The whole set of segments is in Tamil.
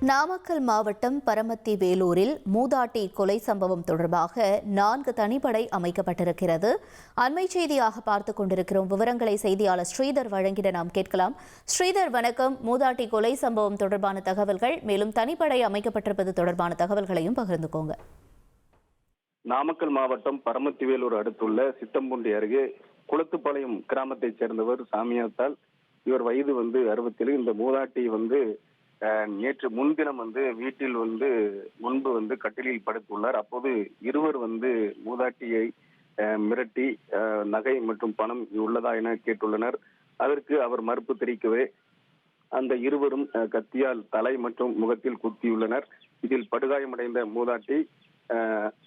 நாமக்கல் மாவட்டம் பரமத்தி வேலூரில் மூதாட்டி கொலை சம்பவம் தொடர்பாக நான்கு தனிப்படை அமைக்கப்பட்டிருக்கிறது. அண்மை செய்தியாக பார்த்துக் கொண்டிருக்கிறோம். விவரங்களை செய்தியாளர் ஸ்ரீதர் வழங்கிட நாம் கேட்கலாம். ஸ்ரீதர் வணக்கம். மூதாட்டி கொலை சம்பவம் தொடர்பான தகவல்கள் மேலும் தனிப்படை அமைக்கப்பட்டிருப்பது தொடர்பான தகவல்களையும் பகிர்ந்துக்கோங்க. நாமக்கல் மாவட்டம் பரமத்திவேலூர் அடுத்துள்ள சித்தம்பூண்டி அருகே குளத்துப்பாளையம் கிராமத்தைச் சேர்ந்தவர் சாமியாத்தால் இவர் வயது வந்து அறுபத்தேழு. இந்த மூதாட்டி வந்து நேற்று முன்தினம் வந்து வீட்டில் வந்து முன்பு வந்து கட்டிலில் படுத்துள்ளார். அப்போது இருவர் வந்து மூதாட்டியை மிரட்டி நகை மற்றும் பணம் உள்ளதா என கேட்டுள்ளனர். அதற்கு அவர் மறுப்பு தெரிவிக்கவே அந்த இருவரும் கத்தியால் தலை மற்றும் முகத்தில் குத்தியுள்ளனர். இதில் படுகாயமடைந்த மூதாட்டி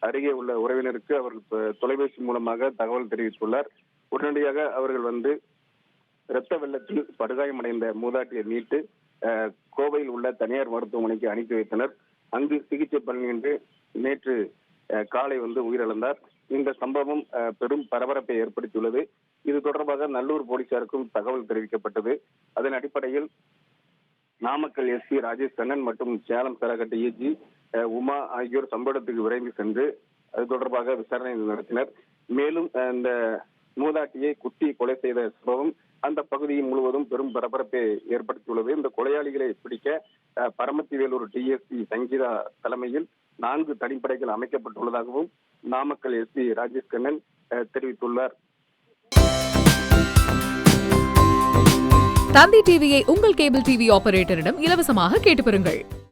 அருகே உள்ள உறவினருக்கு அவர் தொலைபேசி மூலமாக தகவல் தெரிவித்துள்ளார். உடனடியாக அவர்கள் வந்து இரத்த வெள்ளத்தில் படுகாயமடைந்த மூதாட்டியை மீட்டு கோவையில் உள்ள தனியார் மருத்துவமனைக்கு அனுப்பி வைத்தனர். அங்கு சிகிச்சை பலனின்றி நேற்று காலை வந்து உயிரிழந்தார். இந்த சம்பவம் பெரும் பரபரப்பை ஏற்படுத்தியுள்ளது. இது தொடர்பாக நல்லூர் போலீசாருக்கும் தகவல் தெரிவிக்கப்பட்டது. அதன் அடிப்படையில் நாமக்கல் எஸ்பி ராஜேஷ் கண்ணன் மற்றும் சேலம் சரகட்ட ஏஜி உமா ஆகியோர் சம்பளத்துக்கு விரைந்து சென்று அது தொடர்பாக விசாரணை நடத்தினர். மேலும் இந்த மூதாட்டியை குத்தி கொலை செய்த சம்பவம் அந்த பகுதி முழுவதும் பெரும் பரபரப்பை ஏற்படுத்தியுள்ளது. இந்த கொலையாளிகளை பிடிக்க பரமத்திவேலூர் பரமத்தி வேலூர் டிஎஸ்பி சங்கீதா தலைமையில் நான்கு தனிப்படைகள் அமைக்கப்பட்டுள்ளதாகவும் நாமக்கல் எஸ்பி ராஜேஷ் கண்ணன் தெரிவித்துள்ளார். தந்தி டிவியை உங்கள் கேபிள் டிவி ஆபரேட்டரிடம் இலவசமாக கேட்டு பெறுங்கள்.